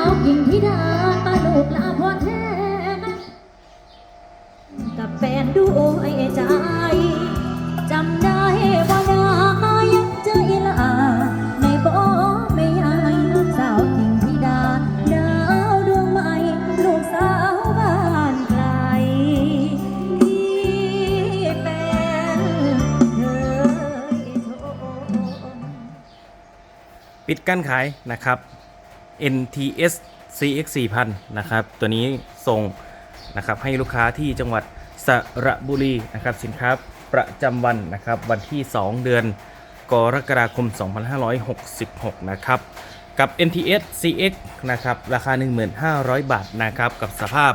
าวกิ่งธิดาตาลูกลาพอแท้กับแฟนดูไอ้ใจจำได้บ่ดายังเจออีลาม่บ่ไม่ยายลูกสาวกิ่งธิดาดาวดวงใหม่ลูกสาวบ้านไกลที่แฟนเธอปิดกั้นขายนะครับ NTS CX 4000นะครับตัวนี้ส่งนะครับให้ลูกค้าที่จังหวัดสระบุรีนะครับสินค้าประจำวันนะครับวันที่ 2 เดือนกรกฎาคม 2566 นะครับ กับ NTS CX นะครับ ราคา 15,000บาทนะครับ กับสภาพ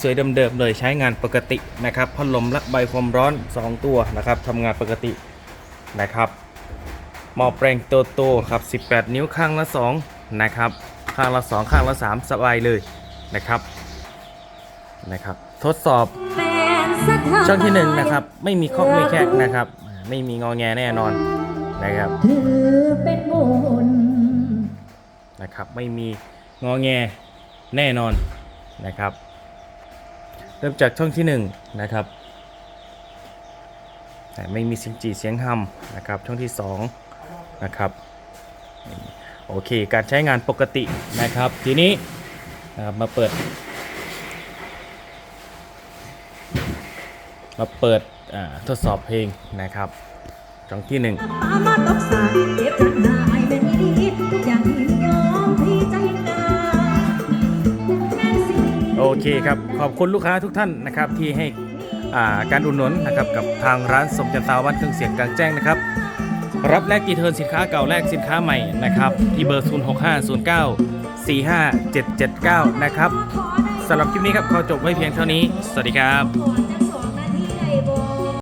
สวยๆเดิมๆเลยใช้งานปกตินะครับพัดลมและใบความร้อน 2 ตัวนะครับทำงานปกตินะครับหม้อแปลงโตโตครับ 18 นิ้วข้างละ 2 นะครับ ข้างละ 2 ข้างละ 3 สบายเลยนะครับนะครับ ทดสอบช่องที่1นะครับ ไม่มีข้อไม่แคกนะครับ ไม่มีงอแงแน่นอนนะครับนะครับ ไม่มีงอแงแน่นอนนะครับ เริ่มจากช่องที่1นะครับแต่ไม่มีเสียงจีเสียงฮัมนะครับ ช่องที่2นะครับ โอเค การใช้งานปกตินะครับ ทีนี้นะครับมาเปิด มาเปิดอ่าทดสอบเพลงนะครับช่องที่1อามาตกสายเก็บรักนายเป็นอีดีทุกอย่างที่ยอมพี่ใจกล้าแม่นสิโอเคครับ ขอบคุณลูกค้าทุกท่านนะครับที่ให้อ่าการอุดหนุนนะครับกับทางร้านสมจันตาวันเครื่องเสียงกลางแจ้งนะครับ รับแลกดีเทิร์นสินค้าเก่าแลกสินค้าใหม่นะครับที่เบอร์ 0 6 5 0 9 4 5 7 7 9 นะครับสำหรับคลิปนี้ครับขอจบไว้เพียงเท่านี้ สวัสดีครับ